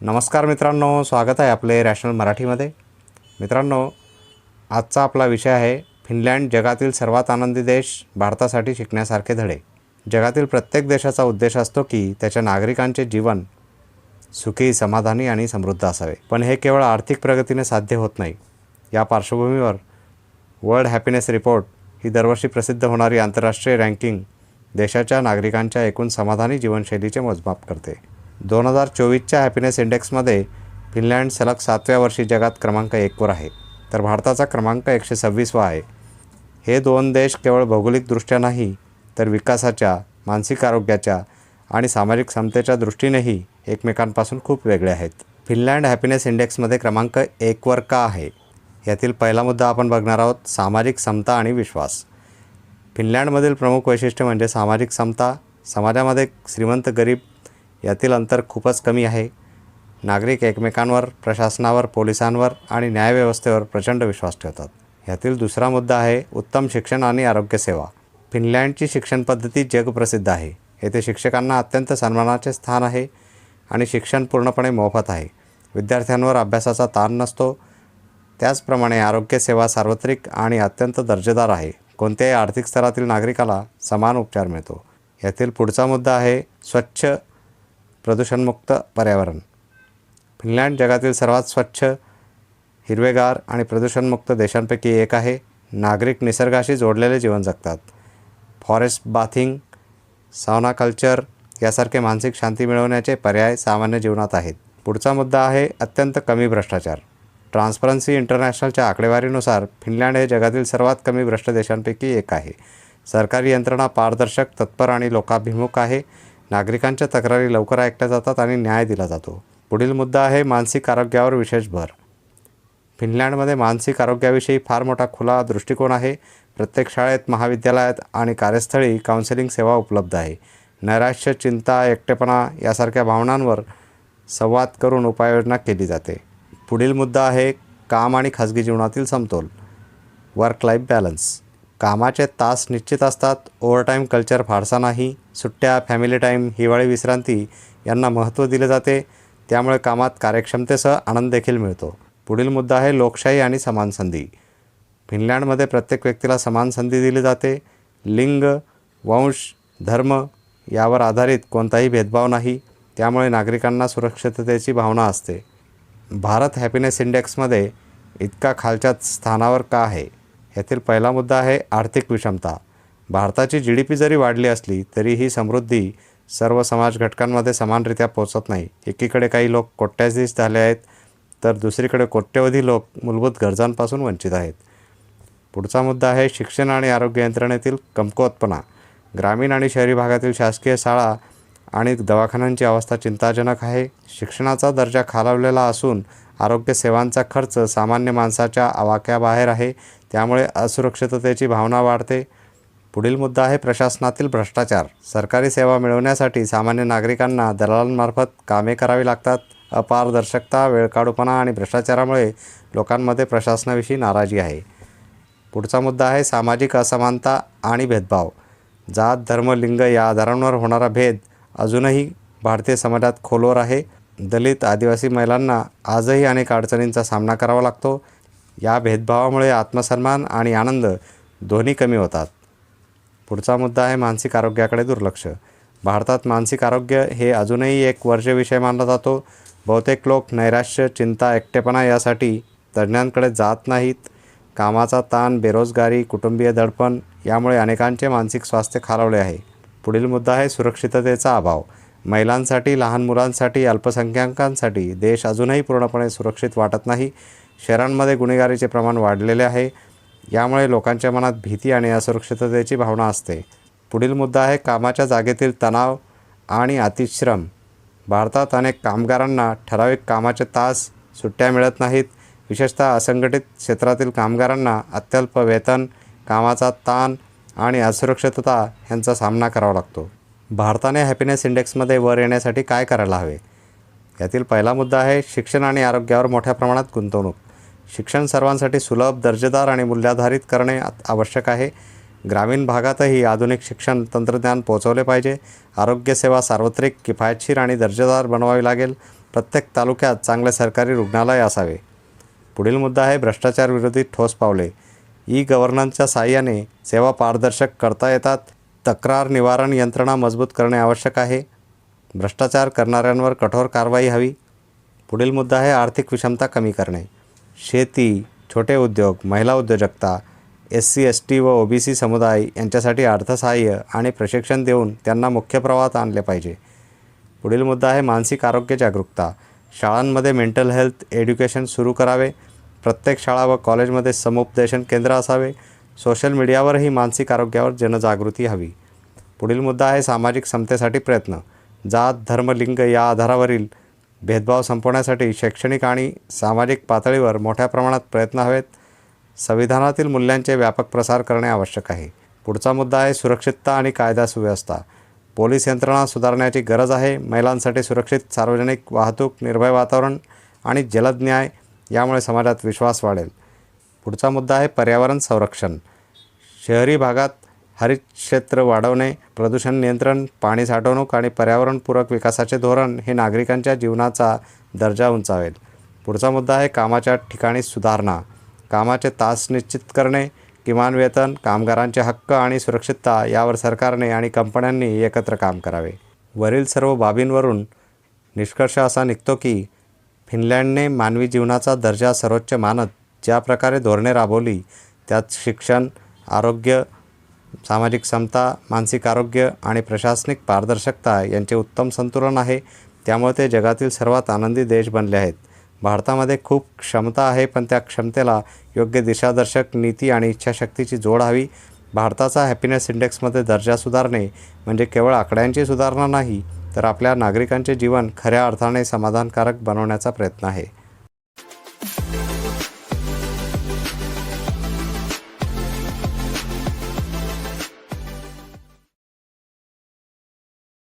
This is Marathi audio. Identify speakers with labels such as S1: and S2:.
S1: नमस्कार मित्रांनो स्वागत आहे आपले रॅशनल मराठीमध्ये. मित्रांनो आजचा आपला विषय आहे फिनलँड जगातील सर्वात आनंदी देश भारतासाठी शिकण्यासारखे धडे. जगातील प्रत्येक देशाचा उद्देश असतो की त्याच्या नागरिकांचे जीवन सुखी समाधानी आणि समृद्ध असावे. पण हे केवळ आर्थिक प्रगतीने साध्य होत नाही. या पार्श्वभूमीवर वर्ल्ड हॅपीनेस रिपोर्ट ही दरवर्षी प्रसिद्ध होणारी आंतरराष्ट्रीय रँकिंग देशाच्या नागरिकांच्या एकूण समाधानी जीवनशैलीचे मोजमाप करते. दोन हजार चोवीसच्या हॅपीनेस इंडेक्समध्ये फिनलँड सलग सातव्या वर्षी जगात क्रमांक एकवर आहे. तर भारताचा क्रमांक एकशे सव्वीसवा आहे. हे दोन देश केवळ भौगोलिकदृष्ट्या नाही तर विकासाच्या मानसिक आरोग्याच्या आणि सामाजिक समतेच्या दृष्टीनेही एकमेकांपासून खूप वेगळे आहेत. फिनलँड हॅपीनेस इंडेक्समध्ये क्रमांक एकवर का आहे? यातील पहिला मुद्दा आपण बघणार आहोत सामाजिक समता आणि विश्वास. फिनलँडमधील प्रमुख वैशिष्ट्य म्हणजे सामाजिक समता. समाजामध्ये श्रीमंत गरीब यातील अंतर खूपच कमी आहे. नागरिक एकमेकांवर प्रशासनावर पोलिसांवर आणि न्यायव्यवस्थेवर प्रचंड विश्वास ठेवतात. यातील दुसरा मुद्दा आहे उत्तम शिक्षण आणि आरोग्यसेवा फिनलँडची शिक्षण पद्धती जगप्रसिद्ध आहे. येथे शिक्षकांना अत्यंत सन्मानाचे स्थान आहे आणि शिक्षण पूर्णपणे मोफत आहे. विद्यार्थ्यांवर अभ्यासाचा ताण नसतो. त्याचप्रमाणे आरोग्यसेवा सार्वत्रिक आणि अत्यंत दर्जेदार आहे. कोणत्याही आर्थिक स्तरातील नागरिकाला समान उपचार मिळतो. यातील पुढचा मुद्दा आहे स्वच्छ प्रदूषणमुक्त पर्यावरण. फिनलँड जगातील सर्वात स्वच्छ हिरवेगार आणि प्रदूषणमुक्त देशांपैकी एक आहे. नागरिक निसर्गाशी जोडलेले जीवन जगतात. फॉरेस्ट बाथिंग सावना कल्चर यासारखे मानसिक शांती मिळवण्याचे पर्याय सामान्य जीवनात आहेत. पुढचा मुद्दा आहे अत्यंत कमी भ्रष्टाचार. ट्रान्सपरन्सी इंटरनॅशनलच्या आकडेवारीनुसार फिनलँड हे जगातील सर्वात कमी भ्रष्ट देशांपैकी एक आहे. सरकारी यंत्रणा पारदर्शक तत्पर आणि लोकाभिमुख आहे. नागरिकांच्या तक्रारी लवकर ऐकल्या जातात आणि न्याय दिला जातो. पुढील मुद्दा आहे मानसिक आरोग्यावर विशेष भर. फिनलँडमध्ये मानसिक आरोग्याविषयी फार मोठा खुला दृष्टिकोन आहे. प्रत्येक शाळेत महाविद्यालयात आणि कार्यस्थळी काउन्सिलिंग सेवा उपलब्ध आहे. नैराश्य चिंता एकटेपणा यासारख्या भावनांवर संवाद करून उपाययोजना केली जाते. पुढील मुद्दा आहे काम आणि खाजगी जीवनातील समतोल. वर्क लाईफ बॅलन्स कामाचे तास निश्चित असतात ओव्हरटाईम कल्चर फारसा नाही सुट्ट्या फॅमिली टाईम हिवाळी विश्रांती यांना महत्त्व दिले जाते. त्यामुळे कामात कार्यक्षमतेसह आनंद देखील मिळतो. पुढील मुद्दा आहे लोकशाही आणि समान संधी. फिनलँडमध्ये प्रत्येक व्यक्तीला समान संधी दिली जाते. लिंग वंश धर्म यावर आधारित कोणताही भेदभाव नाही. त्यामुळे नागरिकांना सुरक्षिततेची भावना असते. भारत हॅपीनेस इंडेक्समध्ये इतका खालच्या स्थानावर का आहे? यातील पहिला मुद्दा आहे आर्थिक विषमता. भारताची जी डी पी जरी वाढली असली तरी ही समृद्धी सर्व समाज घटकांमध्ये समानरित्या पोचत नाही. एकीकडे काही लोक कोट्याधीश झाले आहेत तर दुसरीकडे कोट्यवधी लोक मूलभूत गरजांपासून वंचित आहेत. पुढचा मुद्दा आहे शिक्षण आणि आरोग्य यंत्रणेतील कमकुवतपणा. ग्रामीण आणि शहरी भागातील शासकीय शाळा आणि दवाखान्यांची अवस्था चिंताजनक आहे. शिक्षणाचा दर्जा खालावलेला असून आरोग्य सेवांचा खर्च सामान्य माणसाच्या आवाक्याबाहेर आहे. त्यामुळे असुरक्षिततेची भावना वाढते. पुढील मुद्दा आहे प्रशासनातील भ्रष्टाचार. सरकारी सेवा मिळवण्यासाठी सामान्य नागरिकांना दलालांमार्फत कामे करावी लागतात. अपारदर्शकता वेळकाढूपणा आणि भ्रष्टाचारामुळे लोकांमध्ये प्रशासनाविषयी नाराजी आहे. पुढचा मुद्दा आहे सामाजिक असमानता आणि भेदभाव. जात धर्म लिंग या आधारांवर होणारा भेद अजूनही भारतीय समाजात खोलवर आहे. दलित आदिवासी महिलांना आजही अनेक अडचणींचा सामना करावा लागतो. या भेदभावामुळे आत्मसन्मान आणि आनंद दोन्ही कमी होतात. पुढचा मुद्दा आहे मानसिक आरोग्याकडे दुर्लक्ष. भारतात मानसिक आरोग्य हे अजूनही एक वर्ज्य विषय मानला जातो. बहुतेक लोक नैराश्य चिंता एकटेपणा यासाठी तज्ज्ञांकडे जात नाहीत. कामाचा ताण बेरोजगारी कुटुंबीय दडपण यामुळे अनेकांचे मानसिक स्वास्थ्य खालावले आहे. पुढील मुद्दा आहे सुरक्षिततेचा अभाव. महिलांसाठी लहान मुलांसाठी अल्पसंख्याकांसाठी देश अजूनही पूर्णपणे सुरक्षित वाटत नाही. शहरांमध्ये गुन्हेगारीचे प्रमाण वाढलेले आहे. यामुळे लोकांच्या मनात भीती आणि असुरक्षिततेची भावना असते. पुढील मुद्दा आहे कामाच्या जागेतील तणाव आणि अतिश्रम. भारतात अनेक कामगारांना ठराविक कामाचे तास सुट्ट्या मिळत नाहीत. विशेषतः असंघटित क्षेत्रातील कामगारांना अत्यल्प वेतन कामाचा ताण आणि असुरक्षितता यांचा सामना करावा लागतो. भारताने हॅपीनेस इंडेक्समध्ये वर येण्यासाठी काय करायला हवे? यातील पहिला मुद्दा आहे शिक्षण आणि आरोग्यावर मोठ्या प्रमाणात गुंतवणूक. शिक्षण सर्वांसाठी सुलभ दर्जेदार आणि मूल्याधारित करणे आवश्यक आहे. ग्रामीण भागातही आधुनिक शिक्षण तंत्रज्ञान पोहोचवले पाहिजे. आरोग्यसेवा सार्वत्रिक किफायतशीर आणि दर्जेदार बनवावी लागेल. प्रत्येक तालुक्यात चांगले सरकारी रुग्णालय असावे. पुढील मुद्दा आहे भ्रष्टाचार विरोधी ठोस पावले. ई गव्हर्नन्सच्या साहाय्याने सेवा पारदर्शक करता येतात. तक्रार निवारण यंत्रणा मजबूत करणे आवश्यक आहे. भ्रष्टाचार करणाऱ्यांवर कठोर कारवाई हवी. पुढील मुद्दा आहे आर्थिक विषमता कमी करणे. शेती छोटे उद्योग महिला उद्योजकता एस सी एस टी व ओ बी सी समुदाय यांच्यासाठी अर्थसहाय्य आणि प्रशिक्षण देऊन त्यांना मुख्य प्रवाहात आणले पाहिजे. पुढील मुद्दा आहे मानसिक आरोग्य जागरूकता. शाळांमध्ये मेंटल हेल्थ एज्युकेशन सुरू करावे. प्रत्येक शाळा व कॉलेजमध्ये समुपदेशन केंद्र असावे. सोशल मीडियावरही मानसिक आरोग्यावर जनजागृती हवी. पुढील मुद्दा आहे सामाजिक समतेसाठी प्रयत्न. जात धर्म लिंग या आधारावरील भेदभाव संपवण्यासाठी शैक्षणिक आणि सामाजिक पातळीवर मोठ्या प्रमाणात प्रयत्न हवेत. संविधानातील मूल्यांचे व्यापक प्रसार करणे आवश्यक आहे. पुढचा मुद्दा आहे सुरक्षितता आणि कायदा सुव्यवस्था. पोलीस यंत्रणा सुधारण्याची गरज आहे. महिलांसाठी सुरक्षित सार्वजनिक वाहतूक निर्भय वातावरण आणि जलद न्याय यामुळे समाजात विश्वास वाढेल. पुढचा मुद्दा आहे पर्यावरण संरक्षण. शहरी भागात हरित क्षेत्र वाढवणे प्रदूषण नियंत्रण पाणी साठवणूक आणि पर्यावरणपूरक विकासाचे धोरण हे नागरिकांच्या जीवनाचा दर्जा उंचावेल. पुढचा मुद्दा आहे कामाच्या ठिकाणी सुधारणा. कामाचे तास निश्चित करणे किमान वेतन कामगारांचे हक्क आणि सुरक्षितता यावर सरकारने आणि कंपन्यांनी एकत्र काम करावे. वरील सर्व बाबींवरून निष्कर्ष असा निघतो की फिनलँडने मानवी जीवनाचा दर्जा सर्वोच्च मानत ज्या प्रकारे धोरणे राबवली त्यात शिक्षण आरोग्य सामाजिक समता मानसिक आरोग्य आणि प्रशासनिक पारदर्शकता यांचे उत्तम संतुलन आहे. त्यामुळे ते जगातील सर्वात आनंदी देश बनले आहेत. भारतामध्ये खूप क्षमता आहे पण त्या क्षमतेला योग्य दिशादर्शक नीती आणि इच्छाशक्तीची जोड हवी. भारताचा हॅपीनेस इंडेक्समध्ये दर्जा सुधारणे म्हणजे केवळ आकड्यांची सुधारणा नाही तर आपल्या नागरिकांचे जीवन खऱ्या अर्थाने समाधानकारक बनवण्याचा प्रयत्न आहे.